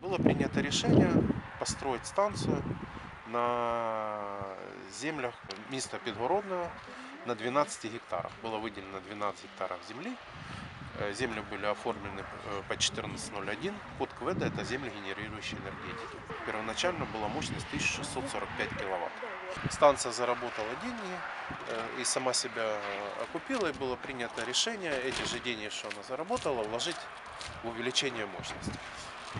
Было принято решение построить станцию на землях места Подгородного на 12 гектарах. Было выделено 12 гектаров земли. Э, Земли были оформлены э, по 14.01. Код КВД – это земли, генерирующие энергетики. Первоначально была мощность 1645 киловатт. Станция заработала деньги э, и сама себя окупила, и было принято решение эти же деньги, что она заработала, вложить увеличение мощности.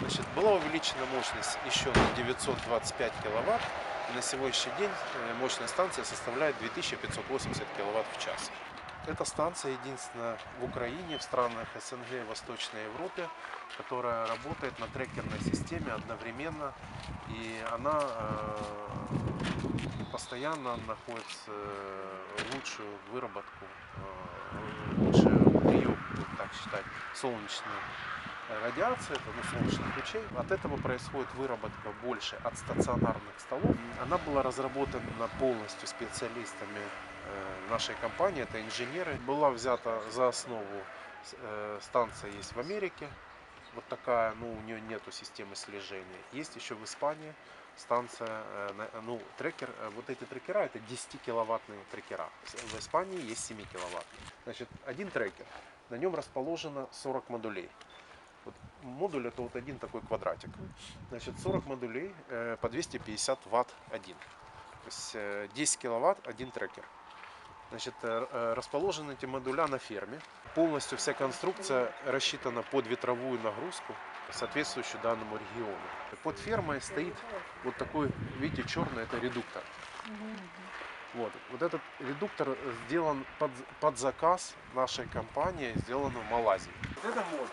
Значит, была увеличена мощность еще на 925 киловатт. На сегодняшний день э, мощность станции составляет 2580 киловатт в час. Эта станция единственная в Украине, в странах СНГ и Восточной Европе, которая работает на трекерной системе одновременно. И она э, постоянно находит э, лучшую выработку, прием, будем так считать, солнечной радиации, это ну, солнечных лучей. От этого происходит выработка больше от стационарных столов. Она была разработана полностью специалистами э, нашей компании, это инженеры. Была взята за основу э, станция есть в Америке, вот такая, ну у нее нету системы слежения. Есть еще в Испании станция, э, ну трекер, э, вот эти трекера это 10 киловаттные трекера. В Испании есть 7 киловаттные. Значит, один трекер, на нем расположено 40 модулей. Вот модуль это вот один такой квадратик. Значит, 40 модулей э, по 250 ватт один. То есть э, 10 киловатт один трекер. Значит, э, э, расположены эти модуля на ферме. Полностью вся конструкция рассчитана под ветровую нагрузку, соответствующую данному региону. Под фермой стоит вот такой, видите, черный, это редуктор. Вот. вот этот редуктор сделан под, под заказ нашей компании, сделан в Малайзии. Вот это модуль.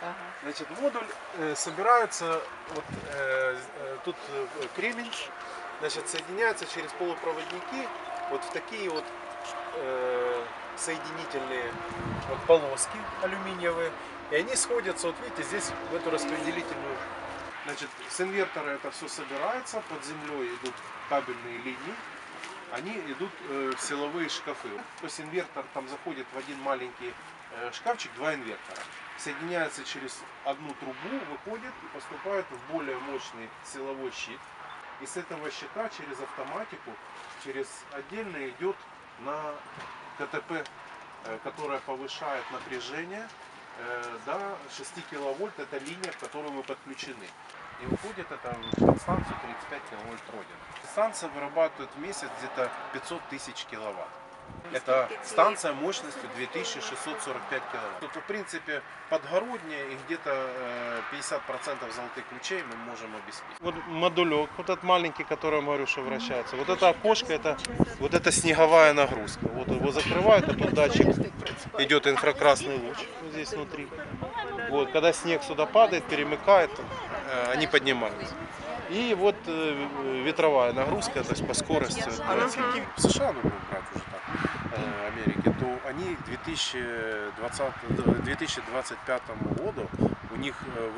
Ага. Значит, модуль э, собирается, вот, э, э, тут кремень, значит, соединяется через полупроводники вот в такие вот э, соединительные вот полоски алюминиевые. И они сходятся, вот видите, здесь в эту распределительную. Значит, с инвертора это все собирается, под землей идут кабельные линии, они идут э, в силовые шкафы. То есть инвертор там заходит в один маленький э, шкафчик, два инвертора. Соединяется через одну трубу, выходит и поступает в более мощный силовой щит. И с этого щита через автоматику, через отдельно идет на КТП, э, которая повышает напряжение э, до 6 киловольт. Это линия, к которой мы подключены. И уходит это в подстанцию 35 киловольт родин. Станция вырабатывает в месяц где-то 500 тысяч киловатт. Это станция мощностью 2645 киловатт. Тут, в принципе, подгороднее и где-то э, 50% золотых ключей мы можем обеспечить. Вот модулек, вот этот маленький, который говорю, что вращается. Вот это окошко, это вот это снеговая нагрузка. Вот его закрывают, а тут датчик идет инфракрасный луч вот здесь внутри. Вот, когда снег сюда падает, перемыкает, э, они поднимаются. И вот э, ветровая нагрузка, то есть по скорости. А 20. В США, ну, будем брать уже так, э, Америки, то они к 2020, к 2025 году у них э,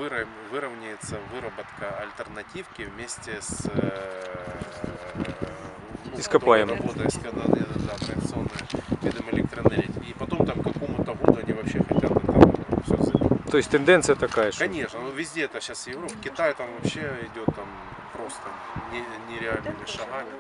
выровняется выработка альтернативки вместе с э, ну, Ископаемым. которая работает с когда- да, да, традиционным видом электроэнергии. И потом там к какому-то году они вообще хотят это все То есть тенденция такая, что Конечно, ну везде это сейчас Европа, Китай там вообще идет там просто не- нереальными шагами.